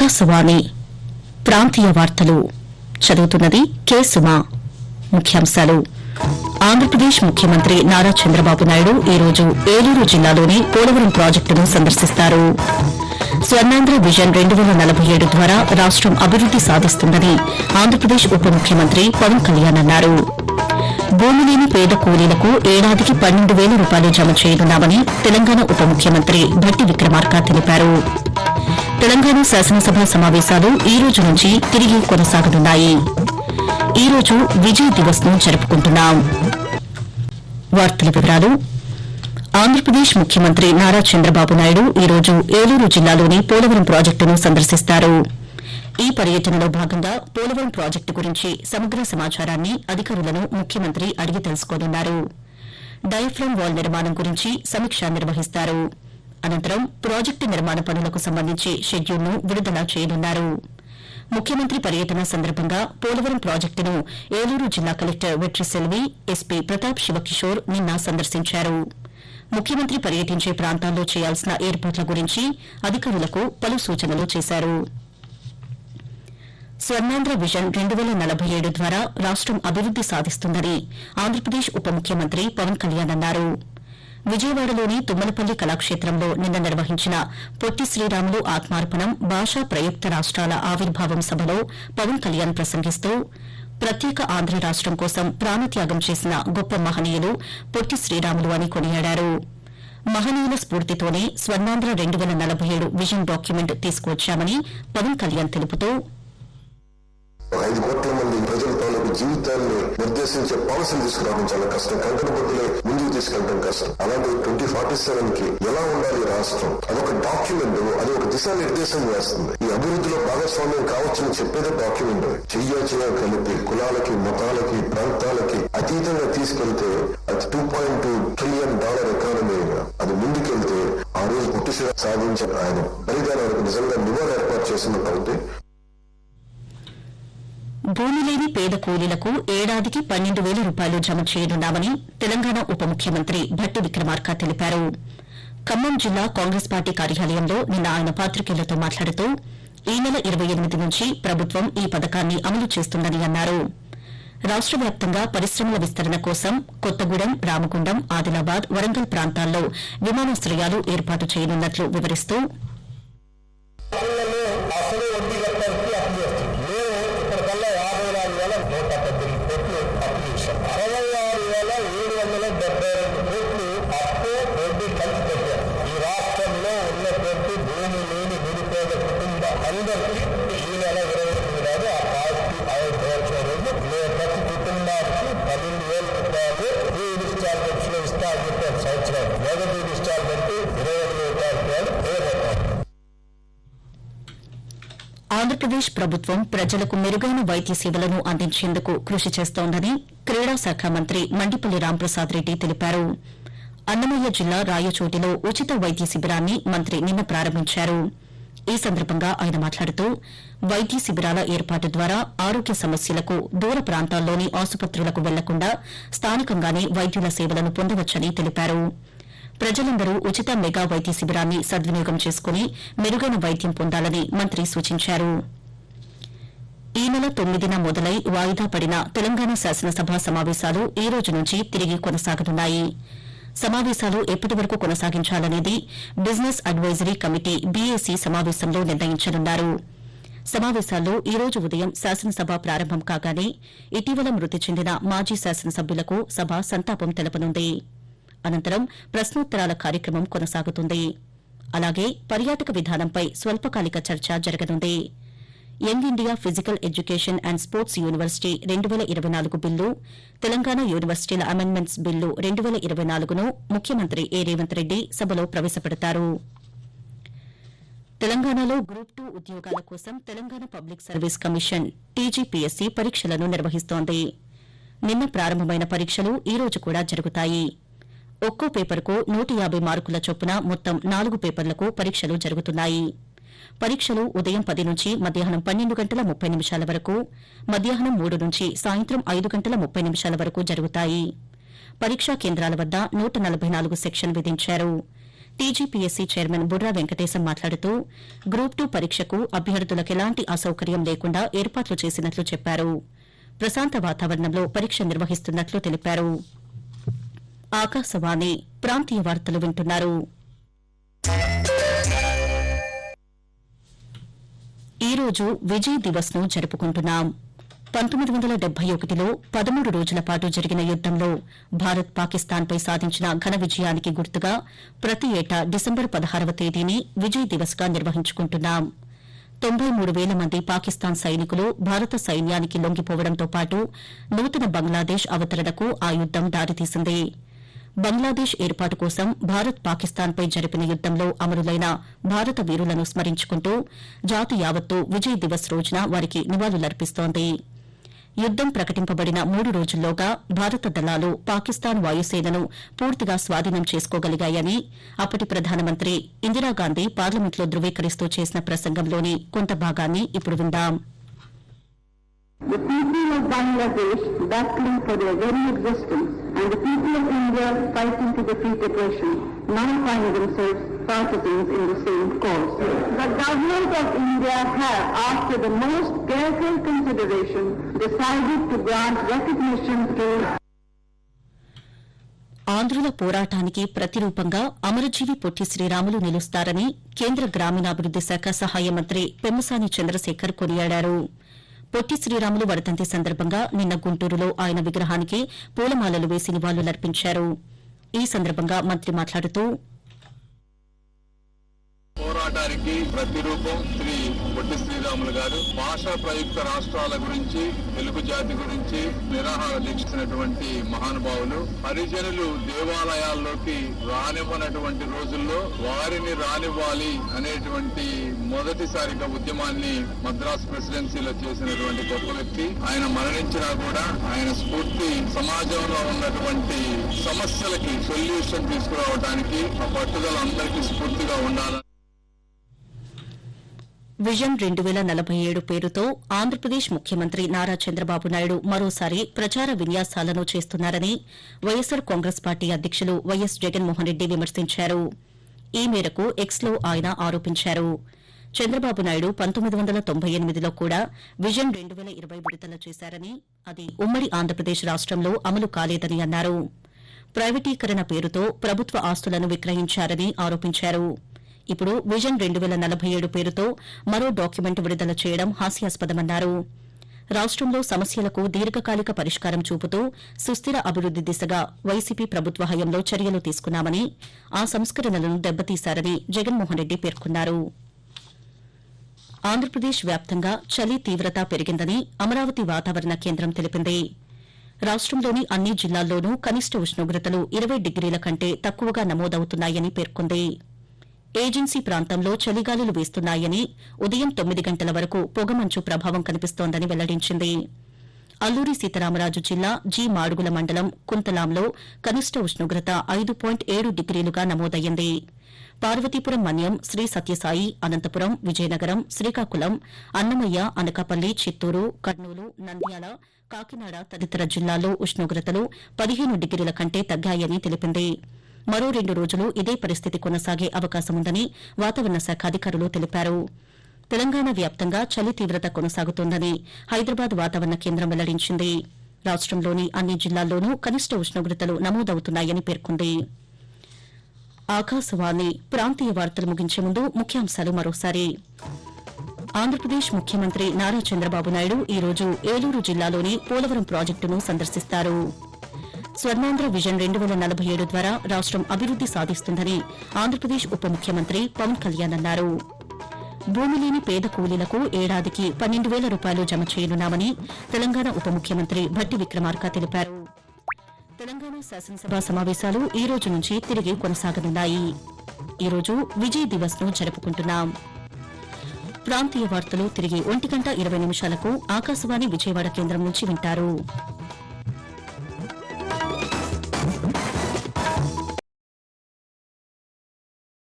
ఆకాశవాణి ప్రాంతీయ వార్తలు చదువుతున్నది కె సుమా. ముఖ్యాంశాలు. ఆంధ్రప్రదేశ్ ముఖ్యమంత్రి నారా చంద్రబాబు నాయుడు ఈ రోజు ఏలూరు జిల్లాలోని పోలవరం ప్రాజెక్టును సందర్శిస్తారు. స్వర్ణాంధ్ర విజన్ రెండు వేల నలభై ఏడు ద్వారా రాష్టం అభివృద్ది సాధిస్తుందని ఆంధ్రప్రదేశ్ ఉప ముఖ్యమంత్రి పవన్ కళ్యాణ్ అన్నారు. భూమి లేని పేద కూలీలకు ఏడాదికి పన్నెండు వేల రూపాయలు జమ చేయనున్నామని తెలంగాణ ఉప ముఖ్యమంత్రి భట్టి విక్రమార్క తెలిపారు. తెలంగాణ శాసనసభ సమావేశాలు ఈ రోజు నుంచి తిరిగి కొనసాగనున్నాయి ఈ రోజు విజయ్ దివస్ను జరుపుకుంటున్నాం. వార్తల వివరాలు. ఆంధ్రప్రదేశ్ ముఖ్యమంత్రి నారా చంద్రబాబు నాయుడు ఈ రోజు ఏలూరు జిల్లాలోని పోలవరం ప్రాజెక్టును సందర్శిస్తారు. ఈ పర్యటనలో భాగంగా పోలవరం ప్రాజెక్టు గురించి సమగ్ర సమాచారాన్ని అధికారులను ముఖ్యమంత్రి అడిగి తెలుసుకోనున్నారు. డైఫ్రమ్ వాల్ నిర్మాణం గురించి సమీక్ష నిర్వహిస్తారు. అనంతరం ప్రాజెక్టు నిర్మాణ పనులకు సంబంధించి షెడ్యూల్ను విడుదల చేయనున్నారు. ముఖ్యమంత్రి పర్యటన సందర్భంగా పోలవరం ప్రాజెక్టును ఏలూరు జిల్లా కలెక్టర్ వెట్రి సెల్వి ఎస్పీ ప్రతాప్ శివకిషోర్ నిన్న సందర్శించారు. ముఖ్యమంత్రి పర్యటించే ప్రాంతాల్లో చేయాల్సిన ఏర్పాట్ల గురించి అధికారులకు పలు సూచనలు చేశారు. స్వర్ణాంధ్ర విజన్ రెండు వేల నలభై ఏడు ద్వారా రాష్టం అభివృద్ది సాధిస్తుందని ఆంధ్రప్రదేశ్ ఉప ముఖ్యమంత్రి పవన్ కళ్యాణ్ అన్నారు. విజయవాడలోని తుమ్మలపల్లి కళాక్షేత్రంలో నిన్న నిర్వహించిన పొట్టి శ్రీరాములు ఆత్మార్పణం భాషా ప్రయుక్త రాష్ట్రాల ఆవిర్భావం సభలో పవన్ కళ్యాణ్ ప్రసంగిస్తూ ప్రత్యేక ఆంధ్ర రాష్టం కోసం ప్రాణత్యాగం చేసిన గొప్ప మహనీయులు పొట్టి శ్రీరాములు అని కొనియాడారు. మహనీయుల స్ఫూర్తితోనే స్వర్ణాంధ్ర రెండు వేల నలభై ఏడు విజన్ డాక్యుమెంట్ తీసుకువచ్చామని పవన్ కళ్యాణ్ తెలుపుతూ ఐదు కోట్ల మంది ప్రజల తాలూకు జీవితాన్ని నిర్దేశించే పాలసీలు తీసుకురావడం చాలా కష్టం. కంకణ బొద్దులే ముందుకు తీసుకెళ్ళడం కష్టం. అలాంటి ట్వంటీ ఫార్టీ సెవెన్కి ఎలా ఉండాలి రాష్ట్రం? అదొక డాక్యుమెంట్ అది ఒక దిశానిర్దేశం చేస్తుంది. ఈ అభివృద్ధిలో భాగస్వామ్యం కావచ్చని చెప్పేదే డాక్యుమెంట్ చెయ్య చెయ్య కలిపి కులాలకి మతాలకి ప్రాంతాలకి అతీతంగా తీసుకెళ్తే అది two point two trillion dollar economy అది ముందుకెళ్తే ఆ రోజు పుట్టి సాధించిన ఆయన బలిదానాలకు నిజంగా నివారణ ఏర్పాటు చేసినట్టు అవుతే భూమి లేని పేద కూలీలకు ఏడాదికి పన్నెండు వేల రూపాయలు జమ చేయనున్నామని తెలంగాణ ఉప ముఖ్యమంత్రి భట్టి విక్రమార్క తెలిపారు. ఖమ్మం జిల్లా కాంగ్రెస్ పార్టీ కార్యాలయంలో నిన్న ఆయన పాత్రికేయులతో మాట్లాడుతూ ఈ నెల ఇరవై ఎనిమిది నుంచి ప్రభుత్వం ఈ పథకాన్ని అమలు చేస్తుందని అన్నారు. రాష్ట వ్యాప్తంగా పరిశ్రమల విస్తరణ కోసం కొత్తగూడెం రామగుండం ఆదిలాబాద్ వరంగల్ ప్రాంతాల్లో విమానాశ్రయాలు ఏర్పాటు చేయనున్నట్లు వివరిస్తూ అందరికీ ఈ నెల ఇరవై ఎనిమిది నాడు ఆ పార్టీ ఆవిర్భవించిన రోజు ప్రతి కుటుంబానికి పన్నెండు వేల రూపాయలు ఫ్రీ ఇన్స్టాల్మెంట్స్లో ఇస్తా అని చెప్పారు సంవత్సరం. మొదటి ఇన్స్టాల్మెంట్ ఇరవై ఎనిమిది రూపాయలు వేయబడ్డారు ఆంధ్రప్రదేశ్ ప్రభుత్వం ప్రజలకు మెరుగైన వైద్య సేవలను అందించేందుకు కృషి చేస్తోందని క్రీడా శాఖ మంత్రి మండిపల్లి రాంప్రసాద్ రెడ్డి తెలిపారు. అన్నమయ్య జిల్లా రాయచోటిలో ఉచిత వైద్య శిబిరాన్ని మంత్రి నిన్న ప్రారంభించారు. ఈ సందర్భంగా ఆయన మాట్లాడుతూ వైద్య శిబిరాల ఏర్పాటు ద్వారా ఆరోగ్య సమస్యలకు దూర ప్రాంతాల్లోని ఆసుపత్రులకు వెళ్ళకుండా స్థానికంగానే వైద్యుల సేవలను పొందవచ్చని తెలిపారు. ప్రజలందరూ ఉచిత మెగా వైద్య శిబిరాన్ని సద్వినియోగం చేసుకుని మెరుగైన వైద్యం పొందాలని మంత్రి సూచించారు. ఈ నెల తొమ్మిదిన మొదలై వాయిదా పడిన తెలంగాణ శాసనసభ సమావేశాలు ఈ రోజు నుంచి తిరిగి కొనసాగనున్నాయి. సమావేశాలు ఎప్పటి వరకు కొనసాగించాలనేది బిజినెస్ అడ్వైజరీ కమిటీ బీఏసీ సమావేశంలో నిర్ణయించనున్నారు. సమావేశాల్లో ఈ రోజు ఉదయం శాసనసభ ప్రారంభం కాగానే ఇటీవల మృతి చెందిన మాజీ శాసనసభ్యులకు సభ సంతాపం తెలపనుంది. అనంతరం ప్రశ్నోత్తరాల కార్యక్రమం కొనసాగుతుంది. అలాగే పర్యాటక విధానంపై స్వల్పకాలిక చర్చ జరగనుంది. Young India physical education and sports university రెండు వేల ఇరవై నాలుగు బిల్లు తెలంగాణ యూనివర్సిటీల అమెండ్మెంట్స్ బిల్లు రెండు వేల ఇరవై నాలుగును ముఖ్యమంత్రి ఏ. రేవంత్ రెడ్డి సభలో ప్రవేశపెడతారు. తెలంగాణలో గ్రూప్ టూ ఉద్యోగాల కోసం Telangana public service commission TGPSC పరీక్షలను నిర్వహిస్తోంది. నిన్న ప్రారంభమైన పరీక్షలు ఈ రోజు కూడా జరుగుతాయి. ఒక్కో పేపర్కు నూట యాబై మార్కుల చొప్పున మొత్తం నాలుగు పేపర్లకు పరీక్షలు జరుగుతున్నాయి. పరీక్షలు ఉదయం పది నుంచి మధ్యాహ్నం పన్నెండు గంటల ముప్పై నిమిషాల వరకు మధ్యాహ్నం మూడు నుంచి సాయంత్రం ఐదు గంటల ముప్పై నిమిషాల వరకు జరుగుతాయి. పరీక్షా కేంద్రాల వద్ద నూట నలభై నాలుగు సెక్షన్ విధించారు. టీజీపీఎస్సీ చైర్మన్ బుర్రా వెంకటేశం మాట్లాడుతూ గ్రూప్ టూ పరీక్షకు అభ్యర్థులకు ఎలాంటి అసౌకర్యం లేకుండా ఏర్పాట్లు చేసినట్లు చెప్పారు. ప్రశాంత వాతావరణంలో పరీక్ష నిర్వహిస్తున్నట్లు తెలిపారు. ఆకాశవాణి ప్రాంతీయ వార్తలు వింటున్నారు. ఈ రోజు విజయ్ దివస్ను జరుపుకుంటున్నాం. పంతొమ్మిది వందల డెబ్బై ఒకటిలో పదమూడు రోజుల పాటు జరిగిన యుద్దంలో భారత్ పాకిస్తాన్పై సాధించిన ఘన విజయానికి గుర్తుగా ప్రతి ఏటా డిసెంబర్ పదహారవ తేదీని విజయ్ దివస్గా నిర్వహించుకుంటున్నాం. తొంభై మూడు వేల మంది పాకిస్తాన్ సైనికులు భారత సైన్యానికి లొంగిపోవడంతో పాటు నూతన బంగ్లాదేశ్ అవతరణకు ఆ యుద్దం దారితీసింది. బంగ్లాదేశ్ ఏర్పాటు కోసం భారత్ పాకిస్తాన్పై జరిపిన యుద్దంలో అమరులైన భారత వీరులను స్మరించుకుంటూ జాతి యావత్తు విజయ్ దివస్ రోజున వారికి నివాళులర్పిస్తోంది. యుద్దం ప్రకటింపబడిన మూడు రోజుల్లోగా భారత దళాలు పాకిస్తాన్ వాయుసేనను పూర్తిగా స్వాధీనం చేసుకోగలిగాయని అప్పటి ప్రధానమంత్రి ఇందిరాగాంధీ పార్లమెంట్లో ధృవీకరిస్తూ చేసిన ప్రసంగంలోని కొంత భాగాన్ని ఇప్పుడు విందాం. The people of Bangladesh battling for their very existence and the people of India fighting to defeat oppression now find themselves partisans in the same cause. The government of India have, after the most careful consideration, decided to grant recognition to ఆంధ్రుల పోరాటానికి ప్రతిరూపంగా అమరజీవి పొట్టి శ్రీరాములు నిలుస్తారని కేంద్ర గ్రామీణాభివృద్ది శాఖ సహాయ మంత్రి పెమ్మసాని చంద్రశేఖర్ కొనియాడారు పొట్టి శ్రీరాములు వర్ధంతి సందర్భంగా నిన్న గుంటూరులో ఆయన విగ్రహానికి పూలమాలలు వేసి నివాళులర్పించారు. ఈ సందర్భంగా మంత్రి మాట్లాడుతూ పోరాటానికి ప్రతిరూపం శ్రీ పొట్టి శ్రీరాములు గారు. భాషా ప్రయుక్త రాష్ట్రాల గురించి తెలుగు జాతి గురించి నిరాహార దీక్షించినటువంటి మహానుభావులు. హరిజనులు దేవాలయాల్లోకి రానివ్వనటువంటి రోజుల్లో వారిని రానివ్వాలి అనేటువంటి మొదటిసారిగా ఉద్యమాన్ని మద్రాస్ ప్రెసిడెన్సీలో చేసినటువంటి గొప్ప వ్యక్తి. ఆయన మరణించినా కూడా ఆయన స్ఫూర్తి సమాజంలో ఉన్నటువంటి సమస్యలకి సొల్యూషన్ తీసుకురావడానికి ఆ పట్టుదల అందరికీ స్ఫూర్తిగా ఉండాలని విజన్ రెండు వేల నలభై ఏడు పేరుతో ఆంధ్రప్రదేశ్ ముఖ్యమంత్రి నారా చంద్రబాబు నాయుడు మరోసారి ప్రచార విన్యాసాలను చేస్తున్నారని వైఎస్సార్ కాంగ్రెస్ పార్టీ అధ్యకులు వైఎస్ జగన్మోహన్ రెడ్డి విమర్శించారు. ఈ మేరకు ఎక్స్లో ఆయన ఆరోపించారు. చంద్రబాబు నాయుడు పంతొమ్మిది వందల తొంభై ఎనిమిదిలో కూడా విజన్ రెండు వేల ఇరవై విడుదల చేశారని అది ఉమ్మడి ఆంధ్రప్రదేశ్ రాష్టంలో అమలు కాలేదని అన్నారు. ప్రైవేటీకరణ పేరుతో ప్రభుత్వ ఆస్తులను విక్రయించారని ఆరోపించారు. ఇప్పుడు విజన్ రెండు వేల నలభై ఏడు పేరుతో మరో డాక్యుమెంట్ విడుదల చేయడం హాస్యాస్పదమన్నారు. రాష్టంలో సమస్యలకు దీర్ఘకాలిక పరిష్కారం చూపుతూ సుస్థిర అభివృద్ది దిశగా వైసీపీ ప్రభుత్వ హయంలో చర్యలు తీసుకున్నామని ఆ సంస్కరణలను దెబ్బతీశారని జగన్మోహన్ రెడ్డి పేర్కొన్నారు. ఆంధ్రప్రదేశ్ వ్యాప్తంగా చలి తీవ్రత పెరిగిందని అమరావతి వాతావరణ కేంద్రం తెలిపింది. రాష్టంలోని అన్ని జిల్లాల్లోనూ కనిష్ట ఉష్ణోగ్రతలు ఇరవై డిగ్రీల కంటే తక్కువగా నమోదవుతున్నాయని పేర్కొంది. ఏజెన్సీ ప్రాంతంలో చలిగాలులు వీస్తున్నాయని ఉదయం తొమ్మిది గంటల వరకు పొగమంచు ప్రభావం కనిపిస్తోందని వెల్లడించింది. అల్లూరి సీతారామరాజు జిల్లా జీ మాడుగుల మండలం కుంతలాంలో కనిష్ట ఉష్ణోగ్రత ఐదు పాయింట్ ఏడు డిగ్రీలుగా నమోదయ్యింది. పార్వతీపురం మన్యం శ్రీ సత్యసాయి అనంతపురం విజయనగరం శ్రీకాకుళం అన్నమయ్య అనకాపల్లి చిత్తూరు కర్నూలు నంద్యాల కాకినాడ తదితర జిల్లాల్లో ఉష్ణోగ్రతలు పదిహేను డిగ్రీల కంటే తగ్గాయని తెలిపింది. మరో రెండు రోజులు ఇదే పరిస్థితి కొనసాగే అవకాశముందని వాతావరణ శాఖ అధికారులు తెలిపారు. తెలంగాణ వ్యాప్తంగా చలి తీవ్రత కొనసాగుతోందని హైదరాబాద్ వాతావరణ కేంద్రం వెల్లడించింది. రాష్టంలోని అన్ని జిల్లాల్లోనూ కనిష్ట ఉష్ణోగ్రతలు నమోదవుతున్నాయని పేర్కొంది. ఆకాశవాణి ప్రాంతీయ వార్తలు ముగించే ముందు ముఖ్యాంశాలు మరోసారి. ఆంధ్రప్రదేశ్ ముఖ్యమంత్రి నారా చంద్రబాబు నాయుడు ఈ రోజు ఏలూరు జిల్లాలోని పోలవరం ప్రాజెక్టును సందర్శిస్తారు. స్వర్ణాంధ్ర విజన్ రెండు వేల నలభై ఏడు ద్వారా రాష్టం అభివృద్ది సాధిస్తుందని ఆంధ్రప్రదేశ్ ఉప ముఖ్యమంత్రి పవన్ కళ్యాణ్ అన్నారు. భూమి లేని పేద కూలీలకు ఏడాదికి పన్నెండు వేల రూపాయలు జమ చేయనున్నామని తెలంగాణ ఉప ముఖ్యమంత్రి భట్టి విక్రమార్క తెలిపారు. తెలంగాణ శాసనసభ సమావేశాలు ఈ రోజు నుంచి తిరిగి కొనసాగనున్నాయి. ఈ రోజు విజయ్ దివస్ను జరుపుకుంటున్నాం. ప్రాంతీయ వార్తలు తిరిగి ఒంటి గంట ఇరవై నిమిషాలకు ఆకాశవాణి విజయవాడ కేంద్రం నుంచి వింటారు.